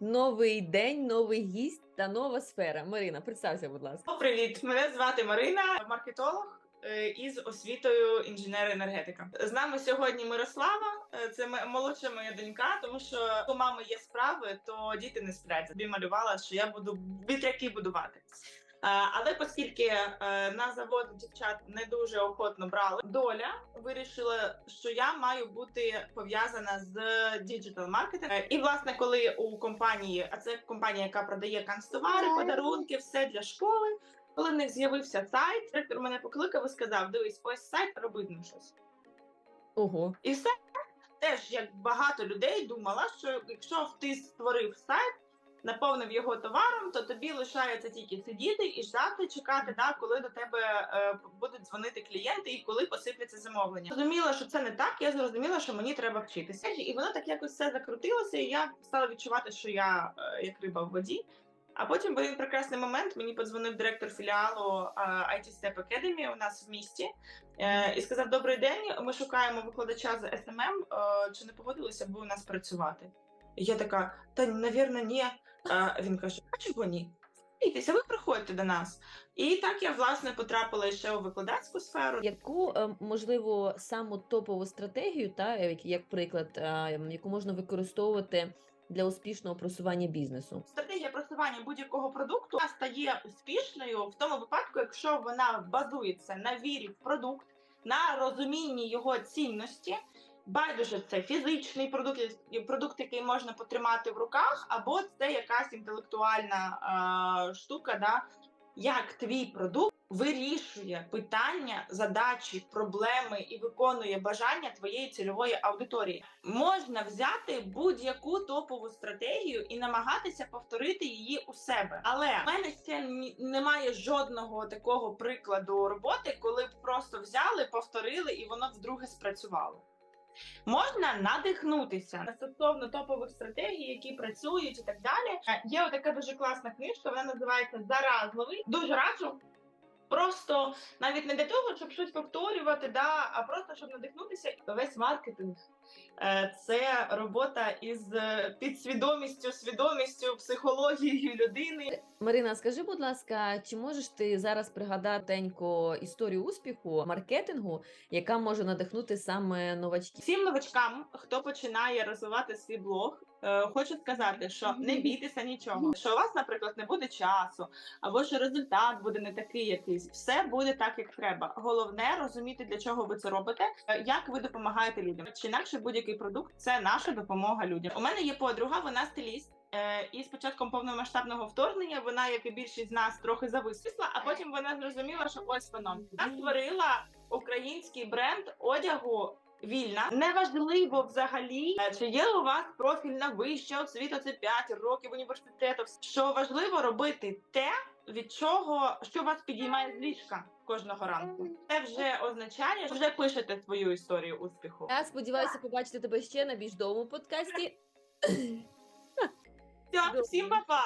Новий день, новий гість та нова сфера. Марина, представся, будь ласка. Привіт, мене звати Марина, маркетолог е, із освітою інженер-енергетика. З нами сьогодні Мирослава. е, Це молодша моя донька, тому що у мами є справи, то діти не сплять. Собі малювала, що я буду вітряки будувати. Е, Але оскільки е, на завод дівчат не дуже охотно брали, доля вирішила, що я маю бути пов'язана з діджитал маркетингом. І власне, коли у компанії, а це компанія, яка продає канцтовари, подарунки, все для школи. Коли в них з'явився сайт, директор мене покликав і сказав: дивись, ось сайт, роби з ним щось. Ого. І все теж як багато людей думала, що якщо ти створив сайт, наповнив його товаром, то тобі лишається тільки сидіти і ждати, чекати, да, коли до тебе е, будуть дзвонити клієнти і коли посипляться замовлення. Зрозуміла, що це не так. Я зрозуміла, що мені треба вчитися, і воно так якось все закрутилося. І я стала відчувати, що я е, як риба в воді. А потім в один прекрасний момент мені подзвонив директор філіалу е, IT Step Academy у нас в місті е, і сказав: Добрий день, ми шукаємо викладача з SMM, е, Чи не погодилися б ви у нас працювати? Я така: та навірно, ні. А він каже: А чого ні? Бійтеся, ви приходьте до нас. І так я власне потрапила ще у викладацьку сферу. Яку е, можливо саму топову стратегію, та як, як приклад, е, яку можна використовувати для успішного просування бізнесу? Стратегія просування будь-якого продукту стає успішною в тому випадку, якщо вона базується на вірі в продукт, на розумінні його цінності. Байдуже, це фізичний продукт, продукт, який можна потримати в руках, або це якась інтелектуальна е, штука, да, як твій продукт вирішує питання, задачі, проблеми і виконує бажання твоєї цільової аудиторії. Можна взяти будь-яку топову стратегію і намагатися повторити її у себе. Але в мене ще немає жодного такого прикладу роботи, коли б просто взяли, повторили і воно вдруге спрацювало. Можна надихнутися стосовно топових стратегій, які працюють і так далі. Е, Є така дуже класна книжка, вона називається Заразливий. Дуже раджу. Просто навіть не для того, щоб щось повторювати, да, а просто щоб надихнутися. Весь маркетинг е, це робота із е, підсвідомістю, свідомістю, психологією людини. Марина, скажи, будь ласка, чи можеш ти зараз пригадати тенько історію успіху маркетингу, яка може надихнути саме новачків? Всім новачкам, хто починає розвивати свій блог, е, хочу сказати, що не бійтеся нічого. Що у вас, наприклад, не буде часу, або що результат буде не такий якийсь. Все буде так, як треба. Головне розуміти, для чого ви це робите, е, як ви допомагаєте людям. Чи інакше будь-який продукт це наша допомога людям. У мене є подруга, вона стиліст. Е, І з початком повномасштабного вторгнення вона, як і більшість з нас, трохи зависла, а потім вона зрозуміла, що ось воно. Вона створила український бренд одягу вільна. Неважливо взагалі, е, чи є у вас профільна вища освіта, це 5 років університету. Що важливо робити те, від чого що вас підіймає з ліжка кожного ранку. Це вже означає, що вже пишете свою історію успіху. Я сподіваюся побачити тебе ще на більш довгому подкасті. Все, всім па-па!